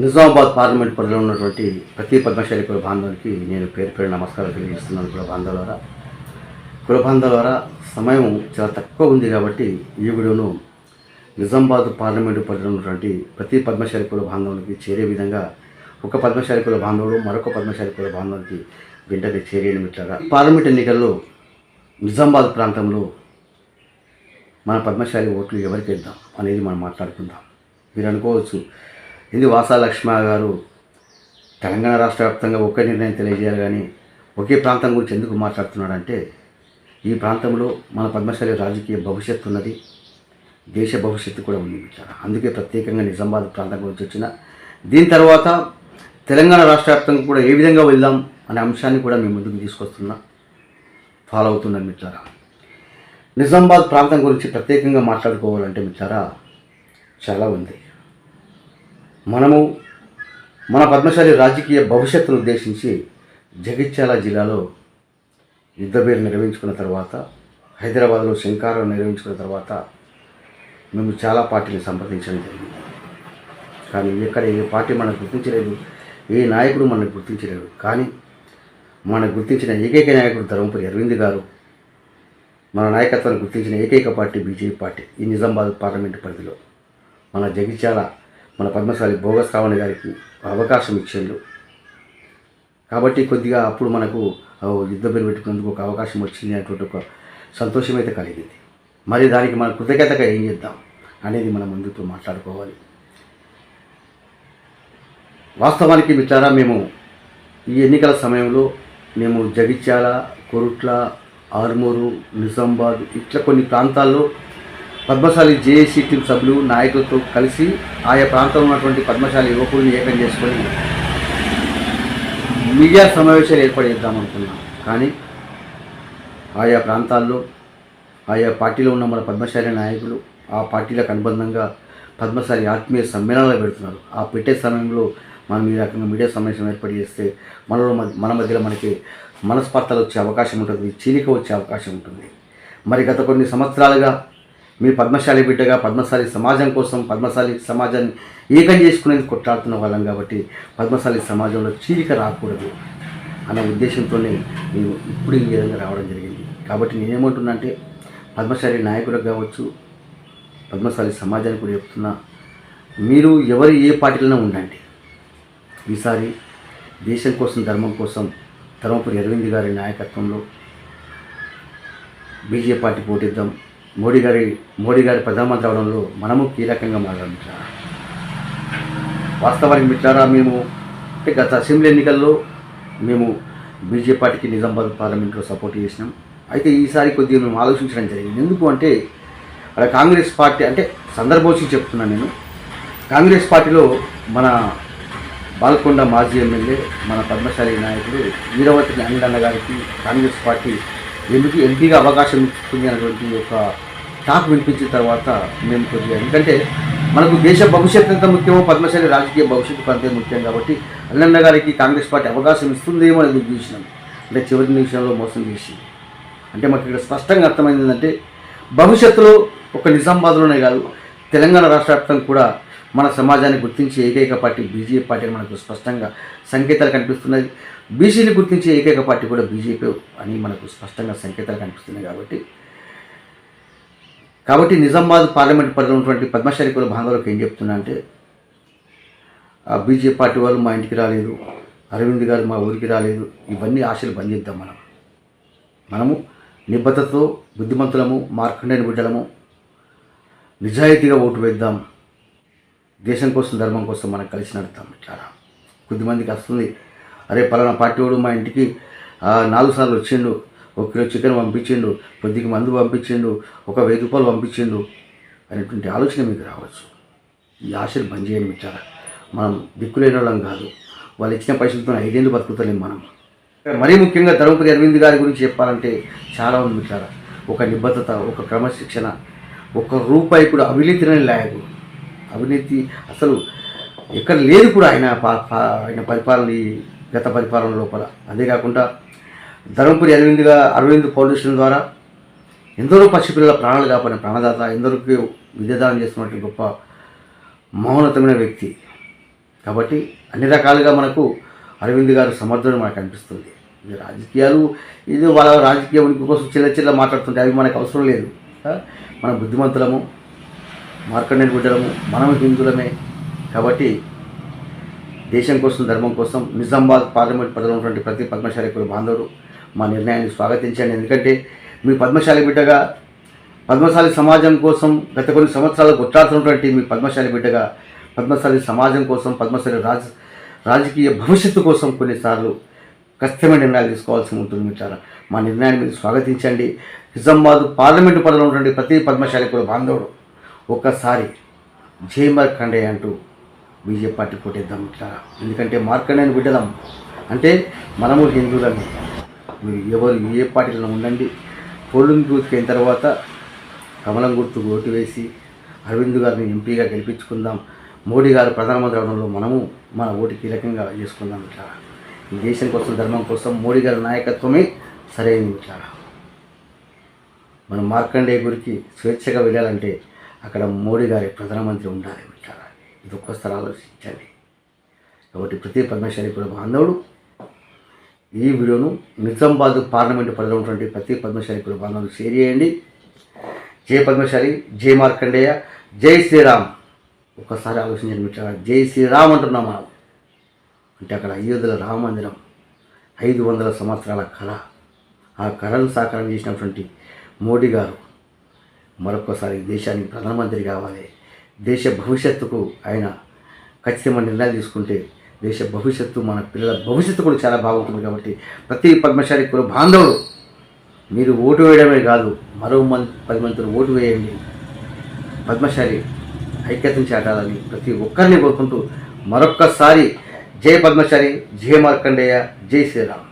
Nizamabad parliament పరిధిలో ఉన్నటువంటి ప్రతి పద్మశాలి కుల నేను పేరు పేరు నమస్కారాలు తెలియజేస్తున్నాను కుల బాంధవులారా. కుల బాంధవులారా సమయం చాలా తక్కువ ఉంది కాబట్టి ఈ వీడియోను నిజామాబాద్ పార్లమెంటు పరిధిలో ఉన్నటువంటి ప్రతి పద్మశాలి కుల చేరే విధంగా ఒక పద్మశాలి కుల బాంధవుడు మరొక పద్మశాలి కుల బాంధవునికి వెంటనే చేరేయడం ఇట్లాగా పార్లమెంట్ ఎన్నికల్లో నిజామాబాద్ ప్రాంతంలో మన పద్మశాలి ఓట్లు ఎవరికి ఇద్దాం అనేది మనం మాట్లాడుకుందాం. మీరు అనుకోవచ్చు ఇది వాసాలక్ష్మ గారు. తెలంగాణ రాష్ట్ర వ్యాప్తంగా ఒకే నిర్ణయం తెలియజేయాలి కానీ ఒకే ప్రాంతం గురించి ఎందుకు మాట్లాడుతున్నాడంటే ఈ ప్రాంతంలో మన పద్మశాలి రాజకీయ భవిష్యత్తు ఉన్నది దేశ భవిష్యత్తు కూడా ఉంది మిత్రులారా. అందుకే ప్రత్యేకంగా నిజామాబాద్ ప్రాంతం గురించి వచ్చిన దీని తర్వాత తెలంగాణ రాష్ట్ర వ్యాప్తంగా కూడా ఏ విధంగా వెళ్దాం అనే అంశాన్ని కూడా మేము ముందుకు తీసుకొస్తున్నా ఫాలో అవుతున్నాను మిత్రులారా నిజామాబాద్ ప్రాంతం గురించి ప్రత్యేకంగా మాట్లాడుకోవాలంటే మిత్రులారా చాలా ఉంది. మనము మన పద్మశాలి రాజకీయ భవిష్యత్తును ఉద్దేశించి జగిత్యాల జిల్లాలో యుద్ధబేరు నిర్వహించుకున్న తర్వాత హైదరాబాద్లో శంకారం నిర్వహించుకున్న తర్వాత మేము చాలా పార్టీని సంప్రదించడం జరిగింది. కానీ ఎక్కడ ఏ పార్టీ మనకు గుర్తించలేదు ఏ నాయకుడు మనకు గుర్తించలేదు. కానీ మనకు గుర్తించిన ఏకైక నాయకుడు ధర్మపురి అరవింద్ గారు మన నాయకత్వాన్ని గుర్తించిన ఏకైక పార్టీ బీజేపీ పార్టీ ఈ నిజామాబాద్ పార్లమెంటు పరిధిలో మన జగిత్యాల మన పద్మశాలి భోగశ్రావణి గారికి అవకాశం ఇచ్చిండ్రు కాబట్టి కొద్దిగా అప్పుడు మనకు యుద్ధ బెల్ పెట్టుకునేందుకు ఒక అవకాశం వచ్చింది అనేటువంటి ఒక సంతోషం అయితే కలిగింది. మరి దానికి మన కృతజ్ఞతగా ఏం చేద్దాం అనేది మనం ముందు మాట్లాడుకోవాలి. వాస్తవానికి మిత్రారా మేము ఈ ఎన్నికల సమయంలో మేము జగిత్యాల కొరుట్ల ఆర్మూరు నిజామాబాద్ ఇట్లా కొన్ని ప్రాంతాల్లో పద్మశాలి జేఏసీ టీం సభ్యులు నాయకులతో కలిసి ఆయా ప్రాంతంలో ఉన్నటువంటి పద్మశాలి యువకుల్ని ఏకం చేసుకొని మీడియా సమావేశాలు ఏర్పడేద్దామనుకున్నాం కానీ ఆయా ప్రాంతాల్లో ఆయా పార్టీలో ఉన్న మన పద్మశాలి నాయకులు ఆ పార్టీలకు అనుబంధంగా పద్మశాలి ఆత్మీయ సమ్మేళనాలు పెడుతున్నారు. ఆ పెట్టే సమయంలో మనం ఈ రకంగా మీడియా సమావేశం ఏర్పాటు చేస్తే మనలో మన మధ్యలో మనకి మనస్పర్ధలు వచ్చే అవకాశం ఉంటుంది చీలిక వచ్చే అవకాశం ఉంటుంది. మరి గత కొన్ని సంవత్సరాలుగా మీ పద్మశాలి బిడ్డగా పద్మశాలి సమాజం కోసం పద్మశాలి సమాజాన్ని ఏకం చేసుకునేది కొట్లాడుతున్న వాళ్ళం కాబట్టి పద్మశాలి సమాజంలో చీలిక రాకూడదు అనే ఉద్దేశంతోనే నేను ఇప్పుడు ఈ విధంగా రావడం జరిగింది. కాబట్టి నేనేమంటున్నా అంటే పద్మశాలి నాయకులకు కావచ్చు పద్మశాలి సమాజానికి కూడా చెప్తున్నా మీరు ఎవరు ఏ పార్టీలోనే ఉండండి. ఈసారి దేశం కోసం ధర్మం కోసం ధర్మపురి అరవింద్ గారి నాయకత్వంలో బీజేపీ పార్టీ పోటీద్దాం. మోడీ గారి మోడీ గారి ప్రధానమంత్రి అవడంలో మనము కీలకంగా మారాలి మిత్రారా వాస్తవానికి మిత్రారా మేము అంటే గత అసెంబ్లీ ఎన్నికల్లో మేము బీజేపీ పార్టీకి నిజామాబాద్ పార్లమెంట్లో సపోర్ట్ చేసినాం. అయితే ఈసారి కొద్దిగా మేము ఆలోచించడం జరిగింది. ఎందుకు అంటే అక్కడ కాంగ్రెస్ పార్టీ అంటే సందర్భోచి చెప్తున్నాను నేను. కాంగ్రెస్ పార్టీలో మన బాల్కొండ మాజీ ఎమ్మెల్యే మన పద్మశాలి నాయకుడు వీరవతి అనిల్ గారికి కాంగ్రెస్ పార్టీ ఎందుకు ఎంపీగా అవకాశం ఇస్తుంది అనేటువంటి ఒక టాక్ వినిపించిన తర్వాత మేము కొద్దిగా ఎందుకంటే మనకు దేశ భవిష్యత్తు ఎంత ముఖ్యమో పద్మశాలి రాజకీయ భవిష్యత్తు అంతే ముఖ్యం కాబట్టి అల్లన్న గారికి కాంగ్రెస్ పార్టీ అవకాశం ఇస్తుందేమో అనేది చూసినాం? అంటే చివరి నిమిషంలో మోసం చేసి అంటే మాకు ఇక్కడ స్పష్టంగా అర్థమైంది ఏంటంటే భవిష్యత్తులో ఒక నిజామాబాద్లోనే కాదు తెలంగాణ రాష్ట్ర కూడా మన సమాజాన్ని గుర్తించే ఏకైక పార్టీ బీజేపీ పార్టీ మనకు స్పష్టంగా సంకేతాలు కనిపిస్తున్నాయి. బీసీని గుర్తించే ఏకైక పార్టీ కూడా బీజేపీ అని మనకు స్పష్టంగా సంకేతాలు కనిపిస్తున్నాయి కాబట్టి. కాబట్టి నిజామాబాద్ పార్లమెంట్ పరిధిలో ఉన్నటువంటి పద్మశాలి కుల బాంధవులకు ఏం చెప్తున్నా అంటే ఆ బీజేపీ పార్టీ వాళ్ళు మా ఇంటికి రాలేదు అరవింద్ గారు మా ఊరికి రాలేదు ఇవన్నీ ఆశలు బంద్ చేద్దాం మనం. మనము నిబద్ధతతో బుద్ధిమంతులము మార్కండైన బిడ్డలము నిజాయితీగా ఓటు వేద్దాం. దేశం కోసం ధర్మం కోసం మనం కలిసి నడుతాం ఇట్లా. కొద్దిమందికి వస్తుంది. అరే పలానా పార్టీ వాడు మా ఇంటికి నాలుగు సార్లు వచ్చిండు. ఒక కిలో చికెన్ పంపించిండు. కొద్దిగా మందు పంపించిండు. ఒక వెయ్యి రూపాయలు పంపించిండు అనేటువంటి ఆలోచన మీకు రావచ్చు. ఈ ఆశలు బంద్ చేయండి మిచ్చారా మనం దిక్కులేని వాళ్ళం కాదు. వాళ్ళు ఇచ్చిన పైసలతో ఐదేళ్ళు బతుకుతలేము మనం. మరీ ముఖ్యంగా ధర్మపతి అరవింద్ గారి గురించి చెప్పాలంటే చాలా ఉంది మిత్రారా. ఒక నిబద్ధత ఒక క్రమశిక్షణ ఒక రూపాయి కూడా అవినీతిని లేని లాయకు అవినీతి అసలు ఎక్కడ లేదు కూడా ఆయన పా- పా- ఆయన పరిపాలన ఈ గత పరిపాలన లోపల. అంతేకాకుండా ధర్మపురి అరవింద్గా అరవింద్ ఫౌండేషన్ ద్వారా ఎందరో పసిపిల్లల ప్రాణాలు కాపాడిన ప్రాణదాత ఎందరికి విద్యదానం చేస్తున్నటువంటి గొప్ప మౌనతమైన వ్యక్తి. కాబట్టి అన్ని రకాలుగా మనకు అరవింద్ గారు సమర్థుడు మనకు అనిపిస్తుంది. రాజకీయాలు ఇది వాళ్ళ రాజకీయం ఉనికి కోసం చిల్ల చిల్ల మాట్లాడుతుంటే అవి మనకు అవసరం లేదు. మనం బుద్ధిమంతులము మార్కండేని బిడ్డలము మనం హిందువులమే కాబట్టి దేశం కోసం ధర్మం కోసం నిజామాబాద్ పార్లమెంట్ పరిధిలో ఉన్నటువంటి ప్రతి పద్మశాలి కుల బాంధవుడు మా నిర్ణయాన్ని స్వాగతించండి. ఎందుకంటే మీ పద్మశాలి బిడ్డగా పద్మశాలి సమాజం కోసం గత కొన్ని సంవత్సరాలు కొట్లాడుతున్నటువంటి మీ పద్మశాలి బిడ్డగా పద్మశాలి సమాజం కోసం పద్మశాలి రాజ రాజకీయ భవిష్యత్తు కోసం కొన్నిసార్లు కష్టమైన నిర్ణయాలు తీసుకోవాల్సి ఉంటుంది మిత్రారా మా నిర్ణయాన్ని మీరు స్వాగతించండి. నిజామాబాద్ పార్లమెంటు పరిధిలో ఉన్నటువంటి ప్రతి పద్మశాలి కుల బాంధవుడు ఒక్కసారి జై మార్కండే అంటూ బీజేపీ పార్టీ కొట్టేద్దాం ఇట్లా ఎందుకంటే మార్కండేని బిడ్డలం అంటే మనము హిందువులని మీరు ఎవరు ఏ పార్టీలో ఉండండి. పోలింగ్ బూత్కి అయిన తర్వాత కమలం గుర్తుకు ఓటు వేసి అరవింద్ గారిని ఎంపీగా గెలిపించుకుందాం. మోడీ గారు ప్రధానమంత్రి అవడంలో మనము మన ఓటు కీలకంగా చేసుకుందాం ఇట్లా ఈ దేశం కోసం ధర్మం కోసం మోడీ గారి నాయకత్వమే సరైనది ఇట్లా మనం మార్కండే గురికి స్వేచ్ఛగా వెళ్ళాలంటే అక్కడ మోడీ గారి ప్రధానమంత్రి ఉండాలి మిత్రారా ఇది ఒక్కోసారి ఆలోచించండి. కాబట్టి ప్రతి పద్మశాలి కూడా బాంధవుడు. ఈ వీడియోను నిజామాబాద్ పార్లమెంటు పరిధిలో ఉన్నటువంటి ప్రతి పద్మశాలి కూడా బాంధవులు షేర్ చేయండి. జై పద్మశాలి జై మార్కండేయ జై శ్రీరామ్. ఒక్కసారి ఆలోచించండి మిత్రారా జై శ్రీరామ్ అంటున్నాం మనం. అంటే అక్కడ అయోధ్యలో రామ మందిరం ఐదు వందల సంవత్సరాల కళ. ఆ కళను సాకారం చేసినటువంటి మోడీ గారు మరొకసారి దేశానికి ప్రధానమంత్రి కావాలి. దేశ భవిష్యత్తుకు ఆయన ఖచ్చితమైన నిర్ణయాలు తీసుకుంటే దేశ భవిష్యత్తు మన పిల్లల భవిష్యత్తు కూడా చాలా బాగుంటుంది కాబట్టి ప్రతి పద్మశాలి కుల బాంధవులు మీరు ఓటు వేయడమే కాదు మరో మంది పది మందితో ఓటు వేయండి. పద్మశాలి ఐక్యతను చాటాలని ప్రతి ఒక్కరిని కోరుకుంటూ మరొక్కసారి జై పద్మశాలి జయ మార్కండేయ జై శ్రీరామ్.